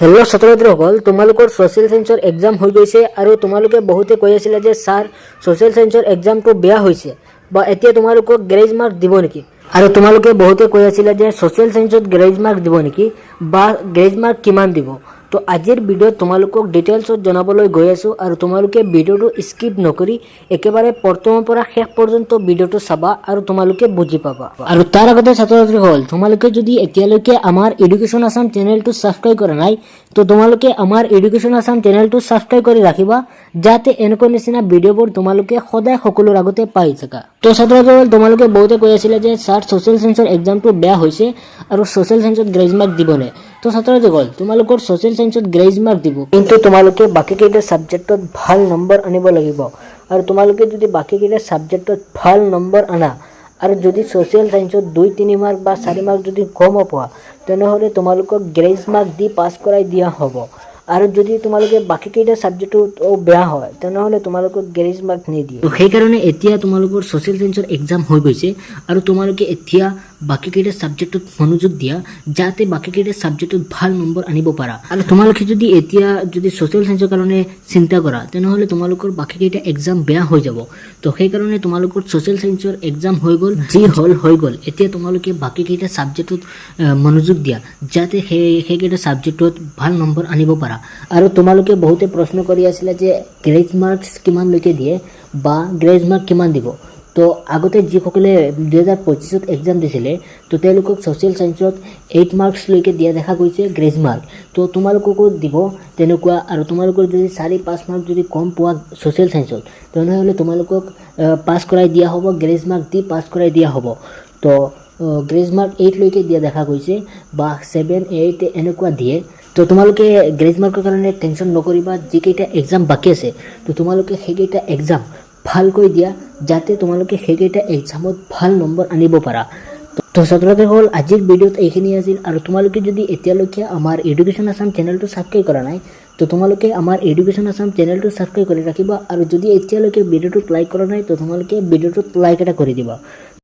Hello' ছাত্ৰ ছাত্ৰীসকল তোমালোকৰ ছ'চিয়েল চায়েন্সৰ এক্সাম হৈ গৈছে আৰু তোমালোকে বহুতে কৈ আছিলা যে, ছাৰ ছ'চিয়েল ছায়েন্সৰ এক্সামটো বেয়া হৈছে বা এতিয়া তোমালোকক গ্ৰেজ মাৰ্ক দিব নেকি? আৰু তোমালোকে বহুতে কৈ আছিলা যে ছ'চিয়েল চায়েন্সত গ্ৰেজ মাৰ্ক দিব নেকি বা গ্ৰেজ মাৰ্ক কিমান দিব? তো আজিৰ ভিডিঅ'ত তোমালোকক ডিটেইলছত জনাবলৈ গৈ আছোঁ আৰু তোমালোকে ভিডিঅ'টো স্কিপ নকৰি একেবাৰে প্ৰথমৰ পৰা শেষ পৰ্যন্ত ভিডিঅ'টো চাবা আৰু তোমালোকে বুজি পাবা। আৰু তাৰ আগতে ছাত্ৰ ছাত্ৰীসকল তোমালোকে যদি এতিয়ালৈকে আমাৰ এডুকেশ্যন আছাম চেনেলটো ছাবস্ক্ৰাইব কৰা নাই, তো তোমালোকে আমাৰ এডুকেশ্যন আছাম চেনেলটো ছাবস্ক্ৰাইব কৰি ৰাখিবা, যাতে এনেকুৱা নিচিনা ভিডিঅ'বোৰ তোমালোকে সদায় সকলোৰ আগতে পাই থাকা। তো ছাত্ৰ ছাত্ৰীসকল তোমালোকে বহুতে কৈ আছিলে যে, ছাৰ ছ'চিয়েল চায়েন্সৰ এক্সামটো বেয়া হৈছে আৰু ছ'চিয়েল চায়েন্সত গ্ৰেজ মাৰ্ক দিবনে তো ছাত্ৰ ছাত্ৰীসকল তোমালোকৰ ছ'চিয়েল চায়েন্সত গ্ৰেজ মাৰ্ক দিব। কিন্তু তোমালোকে বাকীকেইটা ছাবজেক্টত ভালো নম্বৰ আনিব লাগিব। আৰু তোমালোকে যদি বাকীকেইটা ছাবজেক্টত ভালো নম্বৰ আনা, আৰু যদি ছ'চিয়েল চায়েন্সত দুই, তিনি মাৰ্ক বা চাৰি মাৰ্ক যদি কম পোৱা, তেনেহ'লে তোমালোকক গ্ৰেজ মাৰ্ক দি পাছ কৰাই দিয়া হ'ব। আৰু যদি তোমালোকে বাকীকেইটা ছাবজেক্টত বেয়া হয়, তেনেহ'লে তোমালোকক গ্ৰেজ মাৰ্ক নিদিয়ে। সেইকাৰণে এতিয়া তোমালোকৰ ছ'চিয়েল চায়েন্সৰ এক্সাম হৈ গৈছে, আৰু তোমালোকে এতিয়া বাকীকেইটা ছাবজেক্টত মনোযোগ দিয়া, যাতে বাকীকেইটা ছাবজেক্টত ভালো নম্বৰ আনিব পাৰা। আৰু তোমালোকে যদি এতিয়া যদি ছ'চিয়েল চায়েন্সৰ কাৰণে চিন্তা কৰা, তেনেহ'লে তোমালোকৰ বাকীকেইটা এক্সাম বেয়া হৈ যাব। তো সেইকাৰণে তোমালোকৰ ছ'চিয়েল চায়েন্সৰ এক্সাম হৈ গ'ল, যি হ'ল, হৈ গ'ল। এতিয়া তোমালোকে বাকীকেইটা ছাবজেক্টত মনোযোগ দিয়া, যাতে সেই, সেইকেইটা ছাবজেক্টত ভালো নম্বৰ আনিব পাৰা। আৰু তোমালোকে বহুতে প্ৰশ্ন কৰি আছিলা যে গ্ৰেজ মাৰ্কছ কিমানলৈকে দিয়ে বা গ্ৰেজ মাৰ্ক কিমান দিব। তো আগতে যিসকলে দুহেজাৰ পঁচিছত এক্সাম দিছিলে, তো তেওঁলোকক ছ'চিয়েল চায়েন্সত এইট মাৰ্কছলৈকে দিয়া দেখা গৈছে গ্ৰেজ মাৰ্ক তো তোমালোককো দিব তেনেকুৱা আৰু তোমালোকৰ যদি চাৰি, পাঁচ মাৰ্ক যদি কম পোৱা ছ'চিয়েল চায়েন্সত তেনেহ'লে তোমালোকক পাছ কৰাই দিয়া হ'ব গ্ৰেজ মাৰ্ক দি পাছ কৰাই দিয়া হ'ব। তো গ্ৰেজ মাৰ্ক এইটলৈকে দিয়া দেখা গৈছে, বা ছেভেন এইট এনেকুৱা দিয়ে। তো তোমালোকে গ্ৰেজ মাৰ্কৰ কাৰণে টেনশ্যন নকৰিবা, যিকেইটা এক্সাম বাকী আছে, তো তোমালোকে সেইকেইটা এক্সাম ভালকৈ দিয়া। যাতে তোমালোকে সেইকেইটা এক্সামত ভালো নম্বৰ আনিব পাৰা। তো ছাত্ৰীসকল আজিৰ ভিডিঅ'ত এইখিনি আছিল। আৰু তোমালোকে যদি এতিয়ালৈকে আমাৰ এডুকেশ্যন আছাম চেনেলটো ছাবস্ক্ৰাইব কৰা নাই, তো তোমালোকে আমাৰ এডুকেশ্যন আছাম চেনেলটো ছাবস্ক্ৰাইব কৰি ৰাখিবা। আৰু যদি এতিয়ালৈকে ভিডিঅ'টোত লাইক কৰা নাই, তো তোমালোকে ভিডিঅ'টোত লাইক এটা কৰি দিবা।